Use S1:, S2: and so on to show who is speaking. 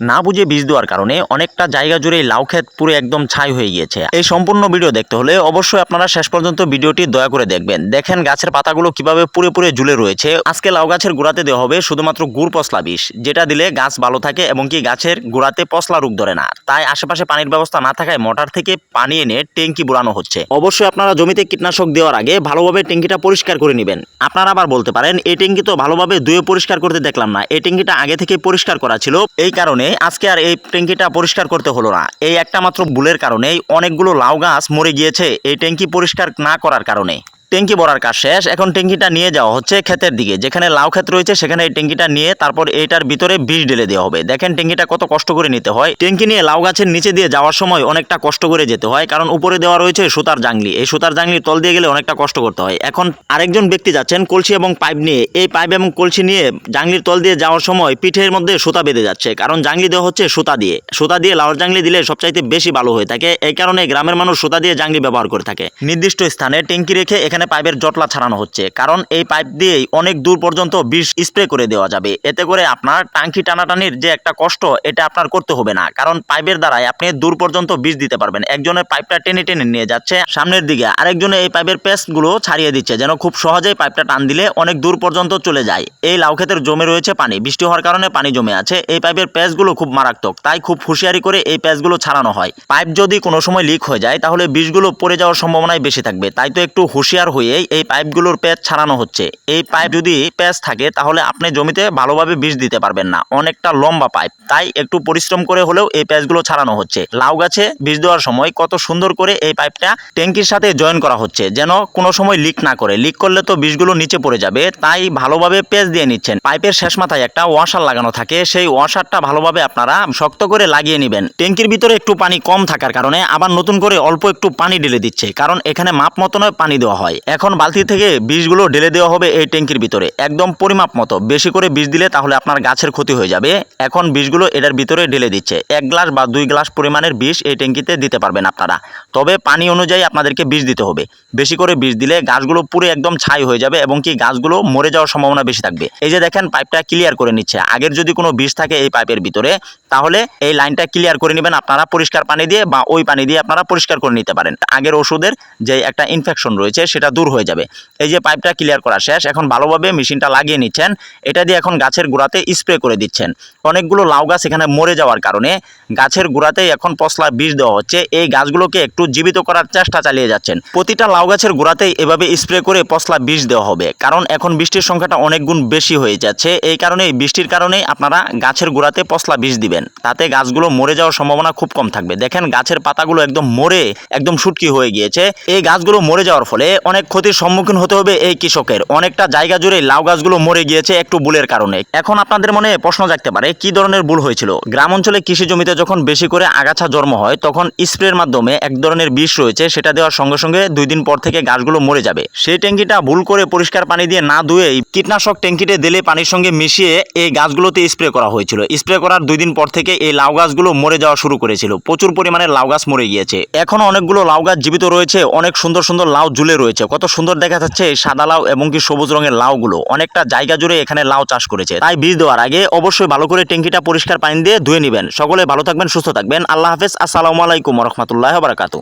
S1: না বুঝে বীজ দেওয়ার কারণে অনেকটা জায়গা জুড়ে লাউ ক্ষেত পুরো একদম ছাই হয়ে গিয়েছে। এই সম্পূর্ণ ভিডিও দেখতে হলে অবশ্যই আপনারা শেষ পর্যন্ত ভিডিওটি দয়া করে দেখবেন। দেখেন গাছের পাতাগুলো কীভাবে পুরে পুরে ঝুলে রয়েছে। আজকে লাউ গাছের গোড়াতে দেওয়া হবে শুধুমাত্র গুড় পশলা বিষ, যেটা দিলে গাছ ভালো থাকে এবং কি গাছের গোড়াতে পশলা রোগ ধরে না। তাই আশেপাশে পানির ব্যবস্থা না থাকায় মোটর থেকে পানি এনে ট্যাঙ্কি বুড়ানো হচ্ছে। অবশ্যই আপনারা জমিতে কীটনাশক দেওয়ার আগে ভালোভাবে ট্যাঙ্কিটা পরিষ্কার করে নেবেন। আপনারা আবার বলতে পারেন, এই ট্যাঙ্কি তো ভালোভাবে ধুয়ে পরিষ্কার করতে দেখলাম না। এই ট্যাঙ্কিটা আগে থেকে পরিষ্কার করা ছিল। এই কারণে আজকে আর এই ট্যাঙ্কিটা পরিষ্কার করতে হলো না। এই একটা মাত্র ভুলের কারণেই অনেকগুলো লাউ গাছ মরে গিয়েছে। এই ট্যাঙ্কি পরিষ্কার না করার কারণে। ট্যাঙ্কি ভরার কাজ শেষ। এখন ট্যাঙ্কিটা নিয়ে যাওয়া হচ্ছে ক্ষেতের দিকে। যেখানে লাউ ক্ষেত রয়েছে, সেখানে এই ট্যাঙ্কিটা নিয়ে তারপর এইটার ভিতরে বীজ ঢেলে দেওয়া হবে। দেখেন ট্যাঙ্কিটা কত কষ্ট করে নিতে হয়। ট্যাঙ্কি নিয়ে লাউ গাছের নিচে দিয়ে যাওয়ার সময় অনেকটা কষ্ট করে যেতে হয়, কারণ উপরে দেওয়া রয়েছে সুতার জাংলি। এই সুতার জাংলি তল দিয়ে গেলে অনেকটা কষ্ট করতে হয়। এখন আরেকজন ব্যক্তি যাচ্ছেন কলসি এবং পাইপ নিয়ে। এই পাইপ এবং কলসি নিয়ে জাংলির তল দিয়ে যাওয়ার সময় পিঠের মধ্যে সুতা বেঁধে যাচ্ছে, কারণ জাংলি দেওয়া হচ্ছে সুতা দিয়ে। সুতা দিয়ে লাউর জাংলি দিলে সবচাইতে বেশি ভালো হয়ে থাকে। এই কারণে গ্রামের মানুষ সুতা দিয়ে জাংলি ব্যবহার করে থাকে। নির্দিষ্ট স্থানে ট্যাঙ্কি রেখে এখানে পাইপের জটলা ছাড়ানো হচ্ছে। কারণ এই পাইপ দিয়েই অনেক দূর পর্যন্ত বিষ স্প্রে করে দেওয়া যাবে। এতে করে আপনার টাঙ্কি টানাটানির যে একটা কষ্ট, এটা আপনার করতে হবে না। কারণ পাইপের দ্বারাই আপনি দূর পর্যন্ত বিষ দিতে পারবেন। একজনের পাইপটা টেনে টেনে নিয়ে যাচ্ছে সামনের দিকে। আরেকজনে এই পাইপের পেস্টগুলো ছাড়িয়ে দিচ্ছে যেন খুব সহজেই পাইপটা টান দিলে অনেক দূর পর্যন্ত চলে যায়। এই লাউ ক্ষেতের জমে রয়েছে পানি। বৃষ্টি হওয়ার কারণে পানি জমে আছে। এই পাইপের পেস্টগুলো খুব মারাত্মক। তাই খুব হুঁশিয়ারি করে এই পেস্টগুলো ছাড়ানো হয়। পাইপ যদি কোনো সময় লিক হয়ে যায়, তাহলে বিষগুলো পড়ে যাওয়ার সম্ভাবনাই বেশি থাকবে। তাই তো একটু হুঁশিয়ার হয়েই এই পাইপগুলোর প্যাচ ছাড়ানো হচ্ছে। এই পাইপ যদি প্যাচ থাকে, তাহলে আপনি জমিতে ভালোভাবে বীজ দিতে পারবেন না। অনেকটা লম্বা পাইপ। তাই একটু পরিশ্রম করে হলেও এই প্যাচগুলো ছাড়ানো হচ্ছে। লাউ গাছে বীজ দেওয়ার সময় কত সুন্দর করে এই পাইপটা ট্যাঙ্কির সাথে জয়েন করা হচ্ছে, যেন কোনো সময় লিক না করে। লিক করলে তো বীজগুলো নিচে পড়ে যাবে, তাই ভালোভাবে পেঁচ দিয়ে নিচ্ছেন। পাইপের শেষ মাথায় একটা ওয়াশার লাগানো থাকে। সেই ওয়াশারটা ভালোভাবে আপনারা শক্ত করে লাগিয়ে নেবেন। ট্যাঙ্কির ভিতরে একটু পানি কম থাকার কারণে আবার নতুন করে অল্প একটু পানি ঢেলে দিচ্ছে, কারণ এখানে মাপ মতো নয় পানি দেওয়া হয়। এখন বালতি থেকে বীজগুলো ঢেলে দেওয়া হবে এই ট্যাঙ্কির ভিতরে। একদম পরিমাপ মতো। বেশি করে বীজ দিলে তাহলে আপনার গাছের ক্ষতি হয়ে যাবে। এখন বীজগুলো এটার ভিতরে ঢেলে দিচ্ছে। এক গ্লাস বা দুই গ্লাস পরিমাণের বিষ এই ট্যাঙ্কিতে দিতে পারবেন আপনারা। তবে পানি অনুযায়ী আপনাদেরকে বীজ দিতে হবে। বেশি করে বীজ দিলে গাছগুলো পুরো একদম ছাই হয়ে যাবে এবং কি গাছগুলো মরে যাওয়ার সম্ভাবনা বেশি থাকবে। এই যে দেখেন, পাইপটা ক্লিয়ার করে নিচ্ছে। আগের যদি কোনো বীজ থাকে এই পাইপের ভিতরে, তাহলে এই লাইনটা ক্লিয়ার করে নেবেন আপনারা পরিষ্কার পানি দিয়ে বা ওই পানি দিয়ে আপনারা পরিষ্কার করে নিতে পারেন। আগের ওষুধের যে একটা ইনফেকশন রয়েছে, সেটা দূর হয়ে যাবে। এই যে পাইপটা ক্লিয়ার করা শেষ, এখন ভালোভাবে মেশিনটা লাগিয়ে নিচ্ছেন। এটা দিয়ে এখন গাছের গোড়াতে স্প্রে করে দিচ্ছেন। অনেকগুলো লাউ গাছ এখানে মরে যাওয়ার কারণে গাছের গোড়াতেই এখন পশলা বীজ দেওয়া হচ্ছে। এই গাছগুলোকে একটু জীবিত করার চেষ্টা চালিয়ে যাচ্ছেন। প্রতিটা লাউ গাছের গোড়াতেই এভাবে স্প্রে করে পশলা বীজ দেওয়া হবে। কারণ এখন বৃষ্টির সংখ্যাটা অনেক গুণ বেশি হয়ে যাচ্ছে। এই কারণে বৃষ্টির কারণেই আপনারা গাছের গোড়াতে পশলা বিষ দিবেন। তাতে গাছগুলো মরে যাওয়ার সম্ভাবনা খুব কম থাকবে। দেখেন গাছের পাতাগুলো একদম মরে, একদম শুটকি হয়ে গিয়েছে। এই গাছগুলো মরে যাওয়ার ফলে অনেক ক্ষতির সম্মুখীন হতে হবে এই কৃষকের। অনেকটা জায়গা জুড়ে লাউ গাছগুলো মরে গিয়েছে একটু ভুলের কারণে। এখন আপনাদের মনে প্রশ্ন জাগতে পারে, কি ধরনের ভুল হয়েছিল? গ্রাম অঞ্চলে কৃষি জমিতে যখন বেশি করে আগাছা জন্ম হয়, তখন স্প্রের মাধ্যমে এক ধরনের বিষ রয়েছে, সেটা দেওয়ার সঙ্গে সঙ্গে দুই দিন পর থেকে গাছগুলো মরে যাবে। সেই ট্যাঙ্কিটা ভুল করে পরিষ্কার পানি দিয়ে না ধুয়ে কীটনাশক ট্যাঙ্কিতে দিলে পানির সঙ্গে মিশিয়ে এই গাছগুলোতে স্প্রে করা হয়েছিল। স্প্রে করার দুই দিন পর থেকে এই লাউ গাছগুলো মরে যাওয়া শুরু করেছিল। প্রচুর পরিমাণে লাউ গাছ মরে গিয়েছে। এখন অনেকগুলো লাউ গাছ জীবিত রয়েছে, অনেক সুন্দর সুন্দর লাউ ঝুলে রয়েছে। কত সুন্দর দেখা যাচ্ছে এই সাদা লাউ এবং কি সবুজ রঙের লাউ গুলো অনেকটা জায়গা জুড়ে এখানে লাউ চাষ করেছে। তাই বীজ দেওয়ার আগে অবশ্যই ভালো করে ট্যাঙ্কিটা পরিষ্কার পানি দিয়ে ধুয়ে নেবেন। সকলে ভালো থাকবেন, সুস্থ থাকবেন। আল্লাহ হাফেজ। আসসালামু আলাইকুম রহমতুল্লাহ বারাকাতু